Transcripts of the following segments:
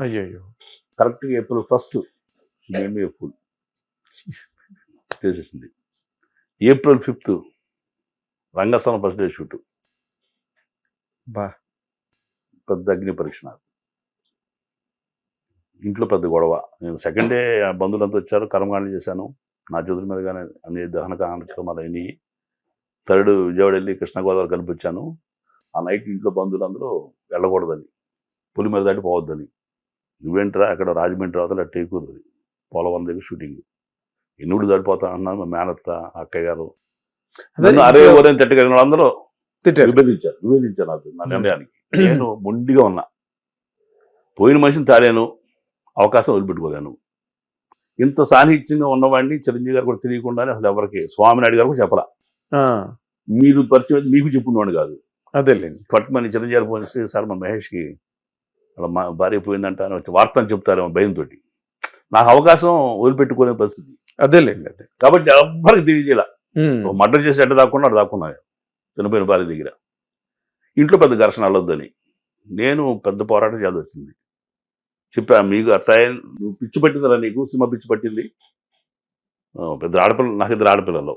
అయ్యయ్యో. కరెక్ట్గా April first మేమే ఫుల్ చేసేసింది. April fifth Rangasthalam first day shoot. బా. పెద్ద అగ్ని పరీక్ష నాకు. ఇంట్లో పెద్ద గొడవ. నేను సెకండ్ డే బంధువులంతా వచ్చారు కర్మకాండ చేశాను. నా చేతుల మీదగానే అన్ని దహన కార్యక్రమాలు అయినాయి. థర్డ్ విజయవాడ వెళ్ళి కృష్ణా గోదావరి కనిపించాను ఆ నైట్ ఇంట్లో బంధువులందరూ వెళ్ళకూడదని. పులి మీద దాటి పోవద్దని. నువ్వేంట్రా అక్కడ రాజమండ్రి అవతల టేకూరు అది? పోలవరం దగ్గర షూటింగ్. ఎన్నుడు దాటిపోతా అన్నాను మా మేనత్త అక్కయ్య గారు అరే ఓరే వాళ్ళందరూ తిట్టారు. విభేదించారు విభేదించారు నాకు నా నిర్ణయానికి. నేను మొండిగా ఉన్నా. పోయిన మనిషిని తాడాను అవకాశం వదిలిపెట్టుకోలేను. ఇంత సాన్నిహిత్యంగా ఉన్నవాడిని చిరంజీవి గారు కూడా తెలియకుండానే అసలు ఎవరికి స్వామినాయుడు గారు కూడా చెప్పరా ఆ, మీరు పరిచయం మీకు చెప్పుకునేవాడు కాదు. అదేలేండి. పట్టుమని చిరంజీవి గారు చేస్తే సార్ మా మహేష్కి వాళ్ళ మా భార్య పోయిందంట అని వచ్చి వార్త అని చెప్తారేమో భయంతో నాకు అవకాశం వదిలిపెట్టుకునే పరిస్థితి. అదేలేండి అదే. కాబట్టి ఎవ్వరికి తెలియజేయాల. మర్డర్ చేసి ఎట్ట దాక్కున్నా అటు దాక్కున్నా చనిపోయిన భార్య దగ్గర. ఇంట్లో పెద్ద ఘర్షణ వెళ్ళొద్దని నేను పెద్ద పోరాటం చేయాల్సి వచ్చింది. చెప్పా మీకు అట్లా నువ్వు పిచ్చి పట్టిందిరా నీకు సినిమా పిచ్చి పట్టింది. పెద్ద ఆడపిల్ల నాకు ఇద్దరు ఆడపిల్లలు.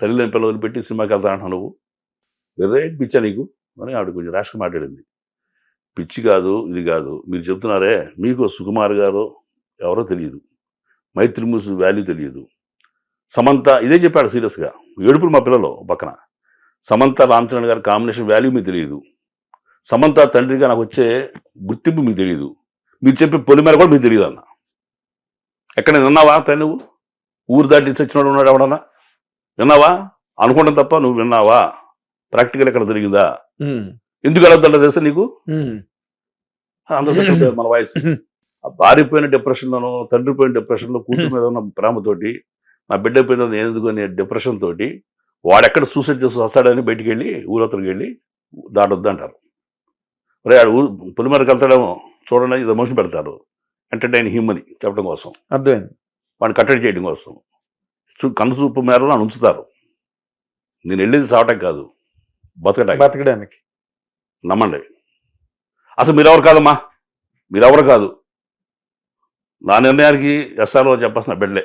తల్లి లేని పిల్లలు పెట్టి సినిమాకి వెళ్తానంటున్నావు నువ్వు. వెర్రే పిచ్చా నీకు అని ఆవిడ కొంచెం రాష్ట్రం మాట్లాడింది. పిచ్చి కాదు ఇది కాదు. మీరు చెప్తున్నారే మీకు సుకుమార్ గారు ఎవరో తెలియదు. మైత్రి మూసు వాల్యూ తెలియదు. సమంత ఇదే చెప్పాడు సీరియస్గా. ఏడుపులు మా పిల్లలు పక్కన. సమంత రామచరణ్ గారి కాంబినేషన్ వాల్యూ మీకు తెలియదు. సమంత తండ్రిగా నాకు వచ్చే గుర్తింపు మీకు తెలియదు. మీరు చెప్పే పొలిమేర కూడా మీకు తెలియదు అన్న. ఎక్కడ విన్నావా తను నువ్వు? ఊరు దాటి చచ్చినోడు ఉన్నాడు ఎవడన్నా? విన్నావా? అనుకోవడం తప్ప నువ్వు విన్నావా? ప్రాక్టికల్ ఎక్కడ జరిగిందా? ఎందుకు వెళ్ళొద్దంట తెలుసా నీకు? అందరూ మన వాయిస్. ఆ భార్య పోయిన డిప్రెషన్లోనో తండ్రి పోయిన డిప్రెషన్లో కూతురు మీద ఉన్న ప్రేమతోటి నా బిడ్డ పోయిన ఎందుకు అనే డిప్రెషన్ తోటి వాడెక్కడ సూసైడ్ చేసి వస్తాడని బయటికి వెళ్ళి ఊరవతలకి వెళ్ళి దాటొద్దు అంటారు రే ఆడు ఊరు పులిమరకు వెళ్తాడేమో చూడండి ఇది మోషన్ పెడతారు. ఎంటర్టైన్ హ్యూమన్ చెప్పడం కోసం. అర్థమైంది. వాడిని కట్టడి చేయడం కోసం. కన్ను చూపు మేరలో ఉంచుతారు. నేను వెళ్ళేది చావటం కాదు. బతకటానికి. బతకడానికి. నమ్మండి. అసలు మీరెవరు కాదమ్మా? మీరెవరు కాదు. నా నిర్ణయానికి ఎస్ఆర్ఓ చెప్పాల్సిన బిడ్డలే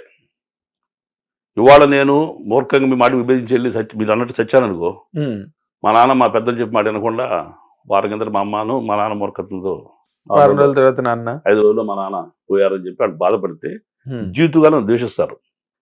ఇవాళ నేను మూర్ఖంగా మీ మాట విభజించి వెళ్ళి సచ్చి మీరు అన్నట్టు చచ్చాననుకో ఉమ్, మా నాన్న మా పెద్దలు చెప్పి మాట వినకుండా వారం కింద మా అమ్మను మా నాన్న మూర్ఖత్వంతో వారం రోజుల తర్వాత నాన్న. ఐదు రోజుల్లో మా నాన్న పోయారని చెప్పి వాళ్ళు బాధపడితే జీవితకాలం ద్వేషిస్తారు.